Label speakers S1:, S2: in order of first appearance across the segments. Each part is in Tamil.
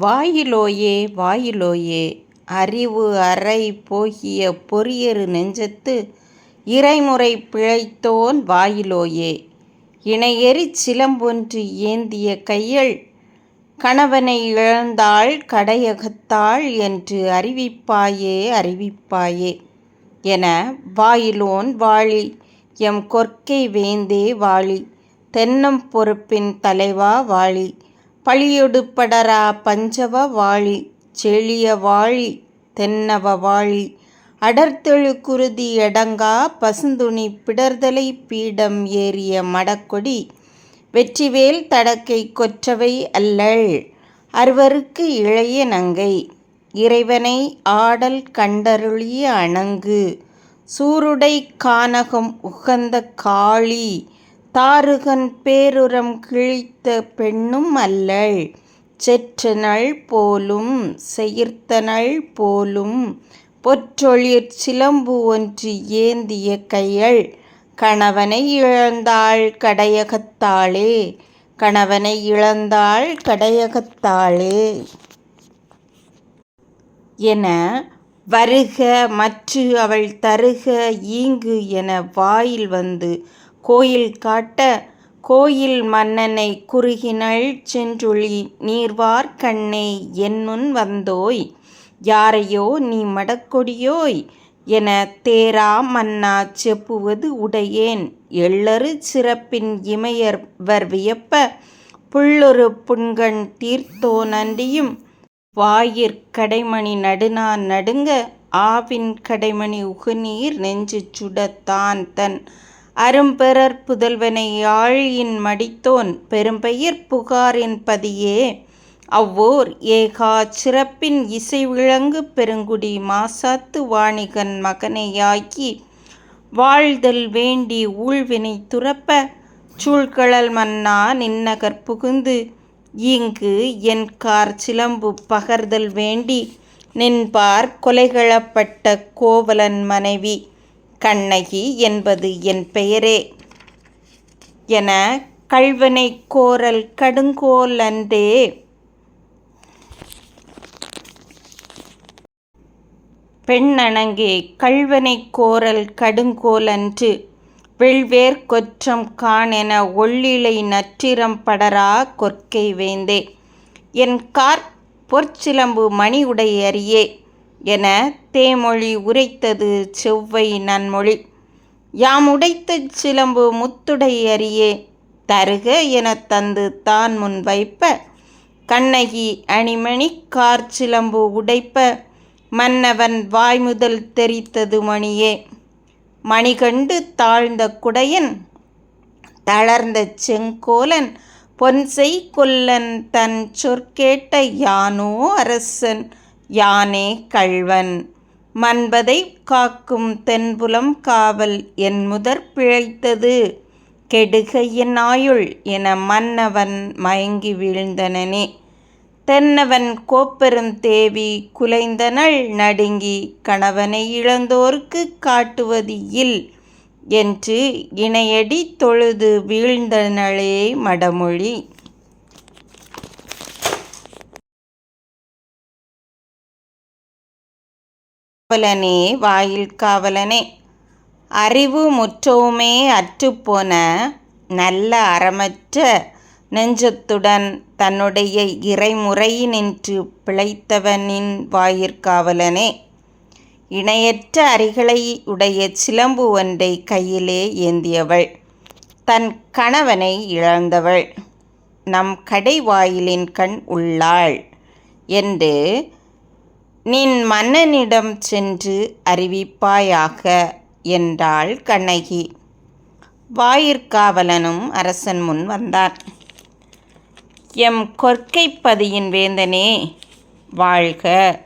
S1: வாயிலோயே வாயிலோயே அறிவு அறை போகிய பொறியறு நெஞ்சத்து இறைமுறை பிழைத்தோன் வாயிலோயே. இணையெறி சிலம்பொன்று ஏந்திய கையள் கணவனை இழந்தாள் கடையகத்தாள் என்று அறிவிப்பாயே அறிவிப்பாயே. என வாயிலோன் வாழி எம் கொற்கை வேந்தே வாழி தென்னம் பொறுப்பின் தலைவா வாழி. பழியொடுப்படரா பஞ்சவ வாழி செழிய வாழி தென்னவ வாழி. அடர்த்தெழு குருதி அடங்கா பசுந்துணி பிடர்தலை பீடம் ஏறிய மடக்கொடி. வெற்றிவேல் தடக்கை கொற்றவை அல்லள் அறுவருக்கு இளைய நங்கை. இறைவனை ஆடல் கண்டருளிய அணங்கு சூருடை கானகம் உகந்த காளி. தாருகன் பேருரம் கிழித்த பெண்ணும் அல்லள். செற்றனள் போலும் செயிர்த்தனள் போலும் பொற்றொழிற் சிலம்பு ஒன்று ஏந்திய கையள். கணவனை இழந்தாள் கடையகத்தாளே கணவனை இழந்தாள் கடையகத்தாளே. என வருக மற்று அவள் தருக ஈங்கு என வாயில் வந்து கோயில் காட்ட கோயில் மன்னனை குறுகினள் சென்றுளி நீர்வார் கண்ணே என்னுன் வந்தோய். யாரையோ நீ மடக்கொடியோய் என தேரா மன்னா செப்புவது உடையேன். எள்ளறு சிறப்பின் இமையர்வர் வியப்ப புள்ளொரு புண்கண் தீர்த்தோ நன்றியும் வாயிற் கடைமணி நடுநா நடுங்க ஆவின் கடைமணி உகுநீர் நெஞ்சு சுடத்தான் தன் அரும்பெறற் புதல்வனை யாழியின் மடித்தோன் பெரும்பெயர் புகாரின் பதியே. அவ்வோர் ஏகா சிறப்பின் இசை விளங்கு பெருங்குடி மாசாத்து வாணிகன் மகனையாக்கி வாழ்தல் வேண்டி ஊழ்வினை துறப்ப சூழ்கழல் மன்னா நின்னகர் புகுந்து இங்கு என்கார் சிலம்பு பகர்தல் வேண்டி நின்பார் கொலைகளப்பட்ட கோவலன் மனைவி. கண்ணகி என்பது என் பெயரே என கள்வனை கோரல் கடுங்கோலன்றே. பெண்ணணங்கே கல்வனை கோரல் கடுங்கோலன்று வெள்வேர் கொற்றம் காணென ஒள்ளிலை நற்றிரம் படரா கொற்கை வேந்தே. என் கார் பொற்சிலம்பு மணி உடையறியே என தேமொழி உரைத்தது செவ்வை நன்மொழி. யாம் உடைத்த சிலம்பு முத்துடை அறியே தருக எனத் தந்து தான் முன் வைப்ப. கண்ணகி அணிமணி கார் சிலம்பு உடைப்ப மன்னவன் வாய்முதல் தெரித்தது மணியே. மணிகண்டு தாழ்ந்த குடையன் தளர்ந்த செங்கோலன் பொன்செய் கொல்லன் தன் சொற்கேட்ட யானோ அரசன். யானே கள்வன். மன்பதை காக்கும் தென்புலம் காவல் என் முதற் பிழைத்தது. கெடுகையின் ஆயுள் என மன்னவன் மயங்கி வீழ்ந்தனனே. தென்னவன் கோப்பெரும் தேவி குலைந்தனள் நடுங்கி கணவனை இழந்தோர்க்கு காட்டுவது இல். என்று இணையடி தொழுது வீழ்ந்தனளே மடமொழி. காவலனே வாயில் காவலனே. அறிவு முற்றவுமே அற்றுப்போன நல்ல அறமற்ற நெஞ்சத்துடன் தன்னுடைய இறைமுறையினின்று பிழைத்தவனின் வாயிற்காவலனே இணையற்ற அரிகளை உடைய சிலம்பு ஒன்றை கையிலே ஏந்தியவள். தன் கணவனை இழந்தவள். நம் கடை வாயிலின் கண் உள்ளாள். என்று நின் மன்னனிடம் சென்று அறிவிப்பாயாக என்றாள் கண்ணகி. வாயிற்காவலனும் அரசன் முன் வந்தான். எம் கொற்கைப்பதியின் வேந்தனே வாழ்க.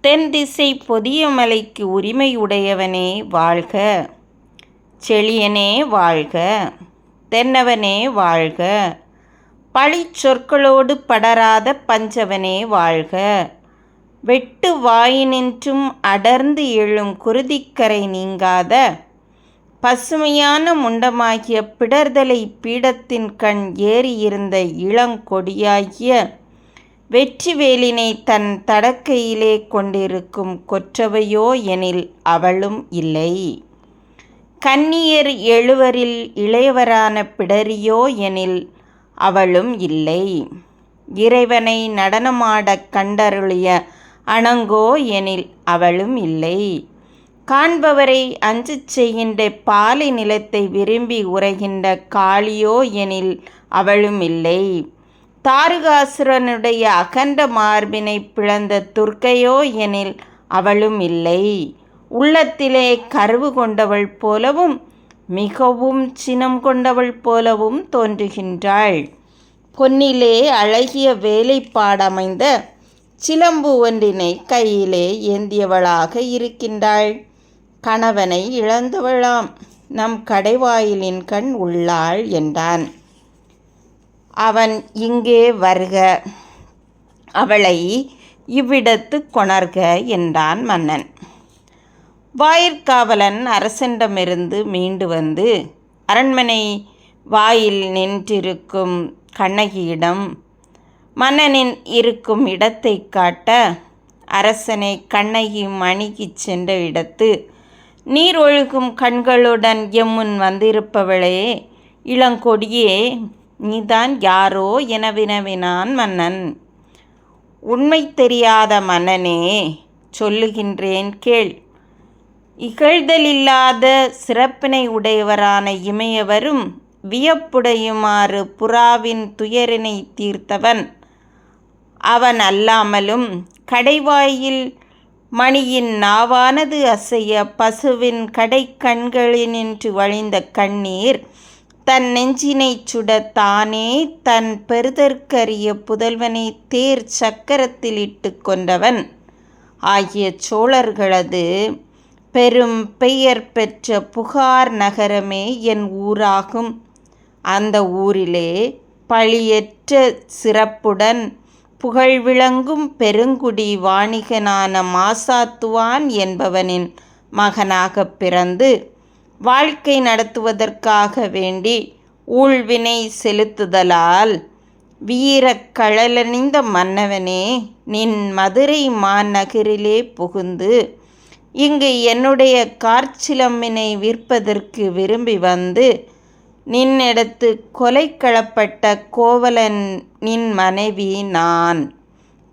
S1: தென் திசை பொதியமலைக்கு உரிமையுடையவனே வாழ்க. செழியனே வாழ்க. தென்னவனே வாழ்க. பழி சொற்களோடு படராத பஞ்சவனே வாழ்க. வெட்டு வாயினின்றும் அடர்ந்து எழும் குருதிக்கரை நீங்காத பசுமையான முண்டமாகிய பிடர்தலை பீடத்தின் கண் ஏறியிருந்த இளங்கொடியாகிய வெற்றிவேலினை தன் தடக்கையிலே கொண்டிருக்கும் கொற்றவையோ எனில் அவளும் இல்லை. கன்னியர் எழுவரில் இளையவரான பிடரியோ எனில் அவளும் இல்லை. இறைவனை நடனமாடக் கண்டருளிய அணங்கோ எனில் அவளும் இல்லை. காண்பவரை அஞ்சுச் செய்கின்ற பாலை நிலத்தை விரும்பி உரைகின்ற காளியோ எனில் அவளும் இல்லை. தாருகாசுரனுடைய அகண்ட மார்பினை பிளந்த துர்க்கையோ எனில் அவளும் இல்லை. உள்ளத்திலே கருவு கொண்டவள் போலவும் மிகவும் சினம் கொண்டவள் போலவும் தோன்றுகின்றாள். பொன்னிலே அழகிய வேலைப்பாடமைந்த சிலம்பு ஒன்றினை கையிலே ஏந்தியவளாக இருக்கின்றாள். கணவனை இழந்தவளாம். நம் கடைவாயிலின் கண் உள்ளாள் என்றான். அவன் இங்கே வருக. அவளை இவ்விடத்து கொணர்க என்றான் மன்னன். வாயிற்காவலன் அரசனிடமிருந்து மீண்டு வந்து அரண்மனை வாயில் நின்றிருக்கும் கண்ணகியிடம் மன்னனின் இருக்கும் இடத்தை காட்ட அரசனை கண்ணகி மணிக்கு சென்ற இடத்து. நீர் ஒழுகும் கண்களுடன் எம்முன் வந்திருப்பவளே இளங்கொடியே நீதான் யாரோ என வினவினான் மன்னன். உண்மை தெரியாத மன்னனே சொல்லுகின்றேன் கேள். இகழ்தலில்லாத சிறப்பினை உடையவரான இமையவரும் வியப்புடையுமாறு புறாவின் துயரினை தீர்த்தவன். அவன் அல்லாமலும் கடைவாயில் மணியின் நாவானது அசைய பசுவின் கடை கண்களினின்று வழிந்த கண்ணீர் தன் நெஞ்சினைச் சுட தானே தன் பெருதற்கரிய புதல்வனை தேர் சக்கரத்தில் இட்டு கொண்டவன். ஆகிய சோழர்களது பெரும் பெயர் பெற்ற புகார் நகரமே என் ஊராகும். அந்த ஊரிலே பழியற்ற சிறப்புடன் புகழ் விளங்கும் பெருங்குடி வாணிகனான மாசாத்துவான் என்பவனின் மகனாகப் பிறந்து வாழ்க்கை நடத்துவதற்காக வேண்டி ஊழ்வினை செலுத்துதலால் வீரக் கழலணிந்த மன்னவனே நின் மதுரை மாநகரிலே புகுந்து இங்கு என்னுடைய கார்ச்சிலம்மினை விற்பதற்கு விரும்பி வந்து நின்னெடுத்து கொலை களப்பட்ட கோவலன் நின் மனைவி நான்.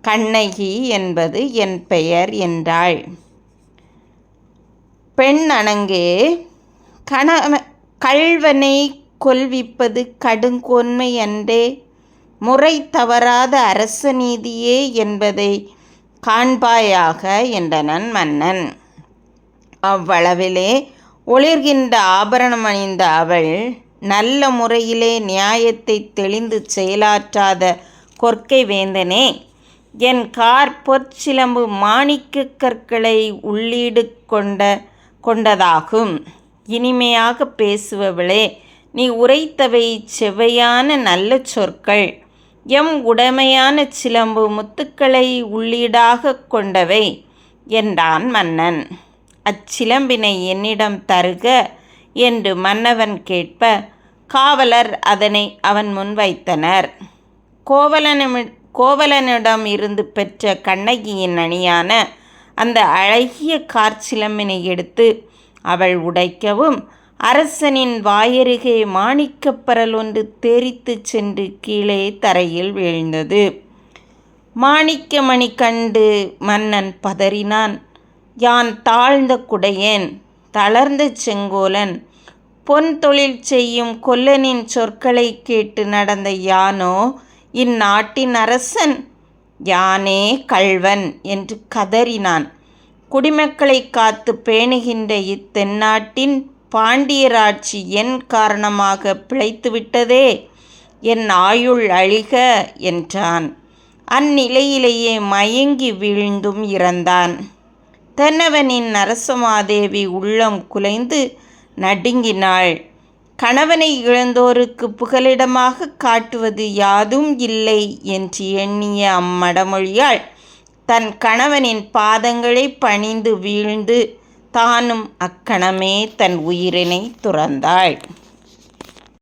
S1: கண்ணகி என்பது என் பெயர் என்றாள். பெண் அணங்கே கணவ கள்வனை கொல்விப்பது கடுங்கொன்மை அன்றே. முறை தவறாத அரச நீதியே என்பதை காண்பாயாக என்றனன் மன்னன். அவ்வளவிலே ஒளிர்கின்ற ஆபரணம் அணிந்த அவள் நல்ல முறையிலே நியாயத்தை தெளிந்து செயலாற்றாத கொற்கை வேந்தனே என் கார் பொற்சிலம்பு மாணிக்க கற்களை உள்ளீடு கொண்ட கொண்டதாகும். இனிமையாக பேசுபவளே நீ உரைத்தவை செவ்வையான நல்ல சொற்கள். எம் உடைமையான சிலம்பு முத்துக்களை உள்ளீடாக கொண்டவை என்றான் மன்னன். அச்சிலம்பினை என்னிடம் தருக என்று மன்னவன் கேட்ப காவலர் அதனை அவன் முன் வைத்தனர் கோவலனமி கோவலனிடம் இருந்து பெற்ற கண்ணகியின் அணியான அந்த அழகிய கார்ச்சிலம்பினை எடுத்து அவள் உடைக்கவும் அரசனின் வாயருகே மாணிக்கப்பரல் ஒன்று தெரித்து சென்று கீழே தரையில் வீழ்ந்தது. மாணிக்கமணி கண்டு மன்னன் பதறினான். யான் தாழ்ந்த குடையேன் தளர்ந்த செங்கோலன் பொன் தொழில் செய்யும் கொல்லனின் சொற்களை கேட்டு நடந்த யானோ இந்நாட்டின் அரசன் யானே கள்வன் என்று கதறினான். குடிமக்களை காத்து பேணுகின்ற இத்தென்னாட்டின் பாண்டியராட்சி என் காரணமாக பிழைத்துவிட்டதே? என் ஆயுள் அழிக என்றான். அந்நிலையிலேயே மயங்கி வீழ்ந்தும் இறந்தான். தென்னவனின் நரசமாதேவி உள்ளம் குலைந்து நடுங்கினாள். கணவனை இழந்தோருக்கு புகலிடமாக காட்டுவது யாதும் இல்லை என்று எண்ணிய அம்மடமொழியாள் தன் கணவனின் பாதங்களை பணிந்து வீழ்ந்து தானும் அக்கணமே தன் உயிரினை துறந்தாள்.